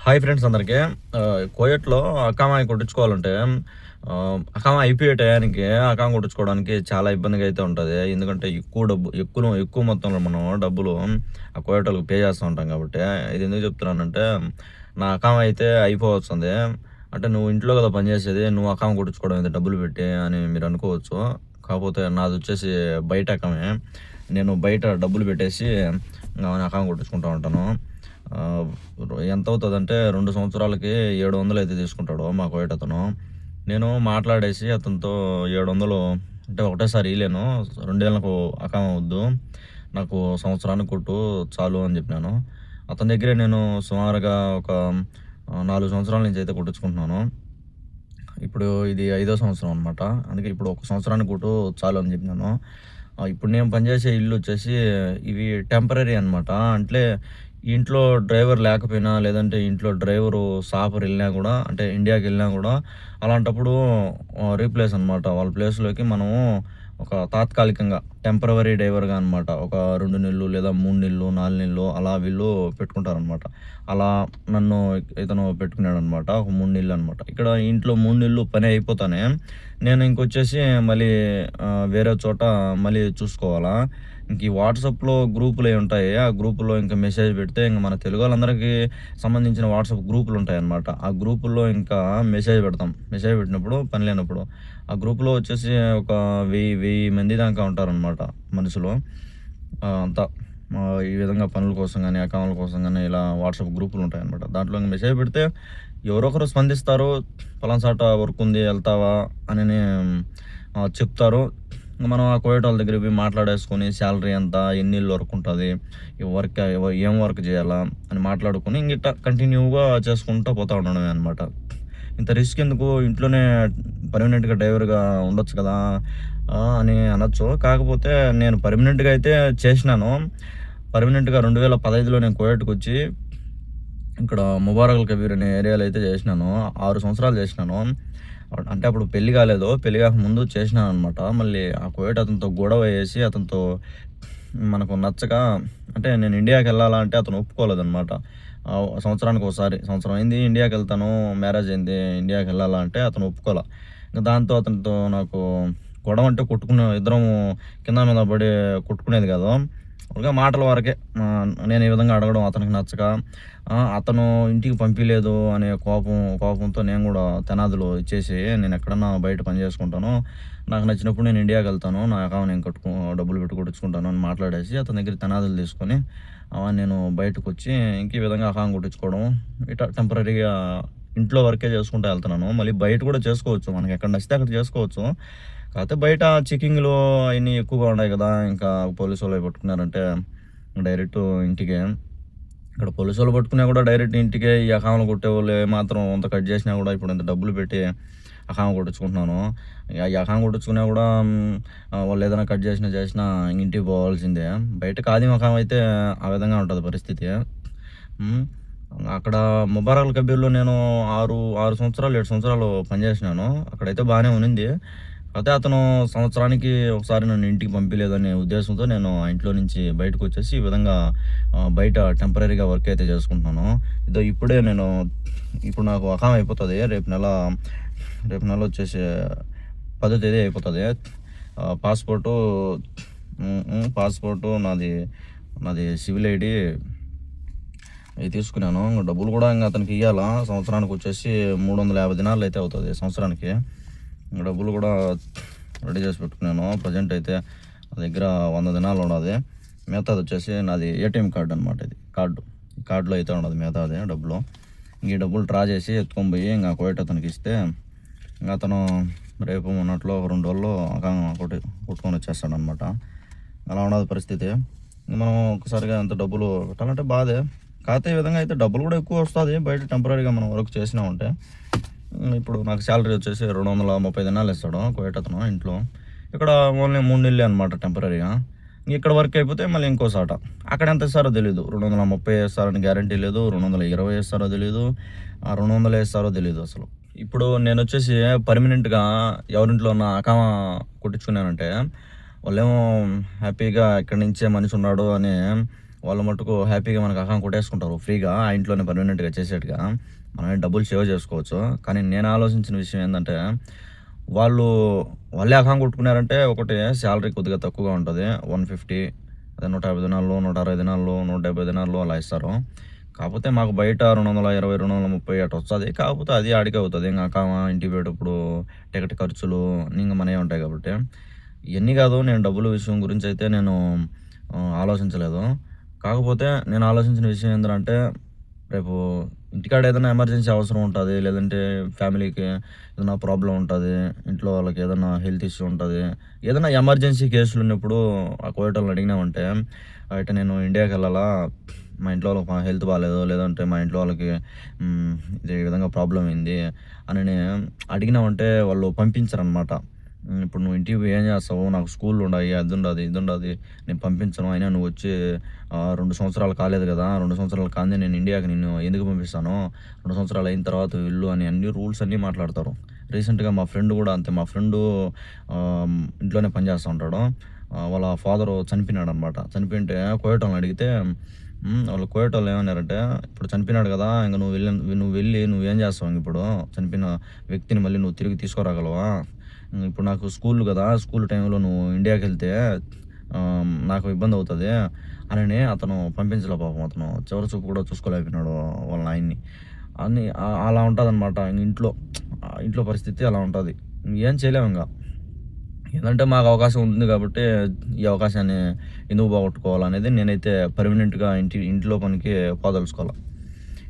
Hi friends అందరికీ. కోయట్లో అకామాయి కొట్టించుకోవాలంటే ఆ, అకామా అయిపోయే టయానికి అకామ కొట్టించుకోవడానికి చాలా ఇబ్బందిగా అయితే ఉంటుంది. ఎందుకంటే ఎక్కువ డబ్బు ఎక్కువ ఎక్కువ మొత్తంలో మనం డబ్బులు ఆ కోయటోళ్ళకి పే చేస్తూ ఉంటాం కాబట్టి. ఇది ఎందుకు చెప్తున్నానంటే నా అకామ అయితే అయిపోవస్తుంది అంటే నువ్వు ఇంట్లో కదా పనిచేసేది నువ్వు అకామ కొట్టించుకోవడం అయితే డబ్బులు పెట్టి అని మీరు అనుకోవచ్చు. కాకపోతే నాది వచ్చేసి బయట అకమే నేను బయట డబ్బులు పెట్టేసి అకామ కొట్టించుకుంటూ ఉంటాను. ఎంత అవుతుంది అంటే రెండు సంవత్సరాలకి ఏడు వందలు అయితే తీసుకుంటాడు మా కోయట అతను. నేను మాట్లాడేసి అతనితో ఏడు వందలు అంటే ఒకటేసారి ఇలేను రెండేళ్ళకు అకామ వద్దు నాకు సంవత్సరానికి కొట్టు చాలు అని చెప్పినాను. అతని దగ్గరే నేను సుమారుగా ఒక నాలుగు సంవత్సరాల నుంచి అయితే కొట్టించుకుంటున్నాను. ఇప్పుడు ఇది ఐదో సంవత్సరం అనమాట అందుకే ఇప్పుడు ఒక సంవత్సరానికి కొట్టు చాలు అని చెప్పినాను. ఇప్పుడు నేను పనిచేసే ఇల్లు వచ్చేసి ఇవి టెంపరీ అనమాట అంటే ఇంట్లో డ్రైవర్ లేకపోయినా లేదంటే ఇంట్లో డ్రైవరు సాపర్ వెళ్ళినా కూడా అంటే ఇండియాకి వెళ్ళినా కూడా అలాంటప్పుడు రీప్లేస్ అనమాట వాళ్ళ ప్లేస్లోకి మనము ఒక తాత్కాలికంగా టెంపరవరీ డ్రైవర్గా అనమాట ఒక రెండు నెలలు లేదా మూడు నెలలు నాలుగు నెలలు అలా వీళ్ళు పెట్టుకుంటారనమాట అలా నన్ను ఇతను పెట్టుకున్నాడు అనమాట ఒక మూడు నెలలు అనమాట ఇక్కడ ఇంట్లో మూడు నెలలు పని అయిపోతానే నేను ఇంకొచ్చేసి మళ్ళీ వేరే చోట మళ్ళీ చూసుకోవాలా. ఇంక ఈ వాట్సాప్లో గ్రూపులు అవి ఉంటాయి. ఆ గ్రూపులో ఇంకా మెసేజ్ పెడితే ఇంకా మన తెలుగు వాళ్ళందరికీ సంబంధించిన వాట్సాప్ గ్రూపులు ఉంటాయి అన్నమాట ఆ గ్రూపుల్లో ఇంకా మెసేజ్ పెడతాం. మెసేజ్ పెట్టినప్పుడు పని లేనప్పుడు. ఆ గ్రూపులో వచ్చేసి ఒక వెయ్యి వెయ్యి మంది దాకా ఉంటారనమాట మనుషులు. అంతా. ఈ విధంగా పనుల కోసం కానీ అకౌంట్ల కోసం కానీ ఇలా వాట్సాప్ గ్రూపులు ఉంటాయి అనమాట దాంట్లో ఇంకా మెసేజ్ పెడితే ఎవరొకరు స్పందిస్తారు పలానా వర్క్ ఉంది వెళ్తావా? అని చెప్తారు. మనం ఆ కోయట వాళ్ళ దగ్గర పోయి మాట్లాడేసుకొని శాలరీ ఎంత ఎన్ని వర్క్ ఉంటుంది ఈ వర్క్ ఏం వర్క్ చేయాలా అని మాట్లాడుకొని ఇంక కంటిన్యూగా చేసుకుంటూ పోతా ఉండడమే అనమాట ఇంత రిస్క్ ఎందుకు? ఇంట్లోనే పర్మనెంట్గా డ్రైవర్గా ఉండొచ్చు కదా అని అనొచ్చు. కాకపోతే నేను పర్మనెంట్గా అయితే చేసినాను. పర్మనెంట్గా రెండు వేల పదహైదులో నేను కోయట్కి వచ్చి ఇక్కడ ముబారకుల్ కబీర్ అనే ఏరియాలో అయితే చేసినాను. ఆరు సంవత్సరాలు చేసినాను. అంటే అప్పుడు పెళ్ళి కాలేదు. పెళ్ళి కాక ముందు చేసినాను అనమాట మళ్ళీ ఆ కోయట అతనితో గొడవ వేసి అతనితో మనకు నచ్చక అంటే నేను ఇండియాకి వెళ్ళాలా అంటే అతను ఒప్పుకోలేదనమాట సంవత్సరానికి ఒకసారి సంవత్సరం అయింది ఇండియాకి వెళ్తాను మ్యారేజ్ అయింది ఇండియాకి వెళ్ళాలా అంటే అతను ఒప్పుకోలే. ఇంకా దాంతో అతనితో నాకు గొడవ అంటే కొట్టుకునే ఇద్దరం కింద మీద పడి కొట్టుకునేది కదా. ఇంకా మాటల వరకే నేను ఈ విధంగా అడగడం అతనికి నచ్చక అతను ఇంటికి పంపించలేదు అనే కోపం కోపంతో నేను కూడా తెనాదులు ఇచ్చేసి నేను ఎక్కడన్నా బయట పని చేసుకుంటాను. నాకు నచ్చినప్పుడు నేను ఇండియాకి వెళ్తాను. నా అకౌంట్ నేను కట్టుకు డబ్బులు పెట్టి కొట్టించుకుంటాను అని మాట్లాడేసి అతని దగ్గర తెనాదులు తీసుకొని నేను బయటకు వచ్చి ఇంక ఈ విధంగా అకౌంట్ కొట్టించుకోవడం ఇట్లా టెంపరీగా ఇంట్లో వర్కే చేసుకుంటూ వెళ్తున్నాను. మళ్ళీ బయట కూడా చేసుకోవచ్చు. మనకి ఎక్కడ నచ్చితే అక్కడ చేసుకోవచ్చు. కాకపోతే బయట చెకింగ్లు అవన్నీ ఎక్కువగా ఉన్నాయి కదా. ఇంకా పోలీసు వాళ్ళు పట్టుకున్నారంటే డైరెక్ట్ ఇంటికే. ఇక్కడ పోలీసు వాళ్ళు పట్టుకున్నా కూడా డైరెక్ట్ ఇంటికే ఈ అకామలు కొట్టే వాళ్ళు మాత్రం అంత కట్ చేసినా కూడా ఇప్పుడు ఇంత డబ్బులు పెట్టి అకామ కొట్టించుకుంటున్నాను. ఈ అకామ కొట్టించుకున్నా కూడా వాళ్ళు ఏదైనా కట్ చేసినా చేసినా ఇంటికి పోవాల్సిందే. బయట కాది అకామ అయితే ఆ విధంగా ఉంటుంది పరిస్థితి. అక్కడ ముబారక్ కబీర్లో నేను ఆరు ఆరు సంవత్సరాలు ఏడు సంవత్సరాలు పనిచేసినాను. అక్కడైతే బాగానే ఉన్నింది. అయితే అతను సంవత్సరానికి ఒకసారి నన్ను ఇంటికి పంపించలేదనే ఉద్దేశంతో నేను ఇంట్లో నుంచి బయటకు వచ్చేసి ఈ విధంగా బయట టెంపరీగా వర్క్ అయితే చేసుకుంటున్నాను. ఇదో ఇప్పుడే నేను ఇప్పుడు నాకు అకాం అయిపోతుంది. రేపు నెల రేపు నెల వచ్చేసి పదో తేదీ అయిపోతుంది పాస్పోర్టు పాస్పోర్టు నాది నాది సివిల్ ఐడి అవి తీసుకున్నాను. ఇంకా డబ్బులు కూడా ఇంకా అతనికి ఇవ్వాలా సంవత్సరానికి వచ్చేసి మూడు వందల యాభై దినాలు అయితే అవుతుంది సంవత్సరానికి. ఇంకా డబ్బులు కూడా రెడీ చేసి పెట్టుకున్నాను. ప్రజెంట్ అయితే నా దగ్గర వంద దినాలు ఉన్నది. మిగతాది వచ్చేసి నాది ఏటీఎం కార్డు అనమాట ఇది. కార్డు. కార్డులో అయితే ఉన్నది మిగతాది డబ్బులు. ఇంక ఈ డబ్బులు డ్రా చేసి ఎత్తుకొని పోయి ఇంకా కోయట అతనికి ఇస్తే ఇంకా అతను రేపు ఉన్నట్లో ఒక రెండు రోజుల్లో కొట్టి కొట్టుకొని వచ్చేస్తాడు అనమాట అలా ఉన్నది పరిస్థితి. మనం ఒకసారిగా అంత డబ్బులు పెట్టాలంటే బాధే. కాకపోతే ఈ విధంగా అయితే డబ్బులు కూడా ఎక్కువ వస్తుంది. బయట టెంపరీగా మనం వర్క్ చేసినా ఉంటే ఇప్పుడు నాకు శాలరీ వచ్చేసి రెండు వందల ముప్పై దినాలు ఇస్తాడు కోయట అతను ఇంట్లో. ఇక్కడ ఓన్లీ మూడు నెలలే అనమాట టెంపరీగా ఇక్కడ వర్క్ అయిపోతే మళ్ళీ ఇంకో సాట. అక్కడ ఎంత ఇస్తారో తెలియదు రెండు వందల ముప్పై వేస్తారని గ్యారంటీ లేదు. రెండు వందల ఇరవై వేస్తారో తెలియదు ఆ రెండు వందలు వేస్తారో తెలియదు అసలు. ఇప్పుడు నేను వచ్చేసి పర్మనెంట్గా ఎవరింట్లో ఉన్న అకామ కొట్టించుకున్నానంటే వాళ్ళేమో హ్యాపీగా ఇక్కడి నుంచే మనిషి ఉన్నాడు అని వాళ్ళు మటుకు హ్యాపీగా మనకు అకౌంట్ కొట్టేసుకుంటారు. ఫ్రీగా ఆ ఇంట్లోనే పర్మనెంట్గా చేసేట్టుగా మనమే డబ్బులు సేవ్ చేసుకోవచ్చు. కానీ నేను ఆలోచించిన విషయం ఏంటంటే వాళ్ళు వాళ్ళే అకౌంట్ కొట్టుకున్నారంటే ఒకటి శాలరీ కొద్దిగా తక్కువగా ఉంటుంది. వన్ ఫిఫ్టీ అదే నూట యాభై దినాల్లో నూట అరవై దినాల్లో నూట డెబ్బై దినాల్లో అలా ఇస్తారు. కాకపోతే మాకు బయట రెండు వందల ఇరవై రెండు వందల ముప్పై అటు వస్తుంది. కాకపోతే అది ఆడికే అవుతుంది. ఇంకా అకామ ఇంటికి పోయేటప్పుడు టికెట్ ఖర్చులు ఇంకా మనే ఉంటాయి కాబట్టి. ఇవన్నీ కాదు నేను డబ్బుల విషయం గురించి అయితే నేను ఆలోచించలేదు. కాకపోతే నేను ఆలోచించిన విషయం ఏంటంటే రేపు ఇంటికాడ ఏదైనా ఎమర్జెన్సీ అవసరం ఉంటుంది లేదంటే ఫ్యామిలీకి ఏదైనా ప్రాబ్లం ఉంటుంది ఇంట్లో వాళ్ళకి ఏదైనా హెల్త్ ఇష్యూ ఉంటుంది ఏదైనా ఎమర్జెన్సీ కేసులు ఉన్నప్పుడు ఆ కోయటల్ని అడిగినామంటే అయితే నేను ఇండియాకి వెళ్ళాలా? మా ఇంట్లో వాళ్ళకి హెల్త్ బాగాలేదు లేదంటే మా ఇంట్లో వాళ్ళకి ఇది ఈ విధంగా ప్రాబ్లం అయింది అని అడిగినామంటే వాళ్ళు పంపించారనమాట ఇప్పుడు నువ్వు ఇంటికి ఏం చేస్తావు? నాకు స్కూల్ ఉండయి అది ఉండదు ఇది ఉండదు. నేను పంపించను అయినా నువ్వు వచ్చి రెండు సంవత్సరాలు కాలేదు కదా రెండు సంవత్సరాలు కాదే నేను ఇండియాకి నిన్ను ఎందుకు పంపిస్తాను? రెండు సంవత్సరాలు అయిన తర్వాత ఇల్లు అని అన్ని రూల్స్ అన్నీ మాట్లాడతారు. రీసెంట్గా మా ఫ్రెండ్ కూడా అంతే మా ఫ్రెండ్ ఇంట్లోనే పనిచేస్తూ ఉంటాడు. వాళ్ళ ఫాదరు చనిపోయినాడు అనమాట చనిపోయింటే కోయటోళ్ళని అడిగితే వాళ్ళు కోయటోళ్ళు ఏమన్నారంటే ఇప్పుడు చనిపోయినాడు కదా ఇంకా నువ్వు వెళ్ళి నువ్వు వెళ్ళి నువ్వేం చేస్తావు ఇప్పుడు? చనిపోయిన వ్యక్తిని మళ్ళీ నువ్వు తిరిగి తీసుకురాగలవా? ఇప్పుడు నాకు స్కూల్ కదా స్కూల్ టైంలో నువ్వు ఇండియాకి వెళ్తే నాకు ఇబ్బంది అవుతుంది. అని అతను పంపించలే పాపం అతను చివరి చూపు కూడా చూసుకోలేకపోయినాడు వాళ్ళ ఆయన్ని అన్ని అలా ఉంటుంది అనమాట ఇంట్లో ఇంట్లో పరిస్థితి అలా ఉంటుంది. ఏం చేయలేము ఇంకా. ఏంటంటే మాకు అవకాశం ఉంది కాబట్టి ఈ అవకాశాన్ని ఎందుకు పోగొట్టుకోవాలనేది నేనైతే పర్మనెంట్గా ఇంటి ఇంట్లో పనికి పోదలుచుకోవాలి.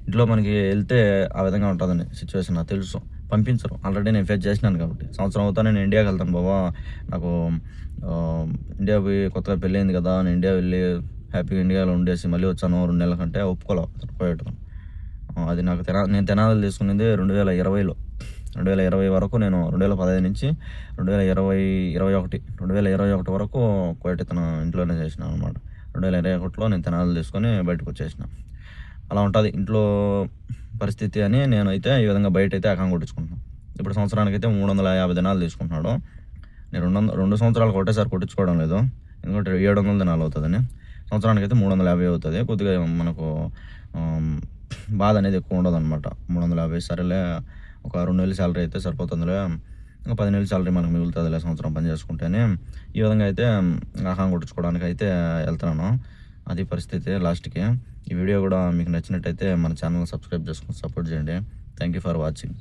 ఇంట్లో మనకి వెళ్తే ఆ విధంగా ఉంటుందని సిచ్యువేషన్ నాకు తెలుసు. పంపించరు. ఆల్రెడీ నేను ఫేస్ చేసినాను కాబట్టి. సంవత్సరం అవుతా నేను ఇండియాకి వెళ్తాను బాబా నాకు ఇండియా పోయి కొత్తగా పెళ్ళయింది కదా నేను ఇండియా వెళ్ళి హ్యాపీగా ఇండియాలో ఉండేసి మళ్ళీ వచ్చాను రెండు నెలల కంటే ఒప్పుకోలే. పోయేటం అది నాకు తెనా నేను తెనాలి తీసుకునేది రెండు వేల ఇరవైలో. రెండు వేల ఇరవై వరకు నేను రెండు వేల పదహైదు నుంచి రెండు వేల ఇరవై ఇరవై ఒకటి రెండు వేల ఇరవై ఒకటి వరకు కోయట తన ఇంట్లోనే చేసిన అనమాట రెండు వేల ఇరవై ఒకటిలో నేను తెనాలి తీసుకొని బయటకు వచ్చేసిన. అలా ఉంటుంది. ఇంట్లో పరిస్థితి అని నేనైతే ఈ విధంగా బయట అయితే అకౌంట్ కొట్టించుకుంటున్నాను ఇప్పుడు సంవత్సరానికి అయితే మూడు వందల యాభై దినాలు తీసుకుంటున్నాడు. నేను రెండు వందల రెండు సంవత్సరాలు ఒకటేసారి కొట్టించుకోవడం లేదు. ఎందుకంటే ఏడు వందల దినాలు అవుతుందని. సంవత్సరానికి అయితే మూడు వందల యాభై అవుతుంది. కొద్దిగా మనకు బాధ అనేది ఎక్కువ ఉండదు అనమాట మూడు వందల యాభై సరేలే ఒక రెండు నెలల శాలరీ అయితే సరిపోతుందిలే. ఇంకా పది నెలల శాలరీ మనకు మిగులుతుందిలే సంవత్సరం పని చేసుకుంటేనే. ఈ విధంగా అయితే ఆహారం కొట్టించుకోవడానికి అయితే వెళ్తున్నాను. అది పరిస్థితి లాస్ట్కి. ఈ వీడియో కూడా మీకు నచ్చినట్టయితే మన ఛానల్ సబ్స్క్రైబ్ చేసుకుని సపోర్ట్ చేయండి. Thank you for watching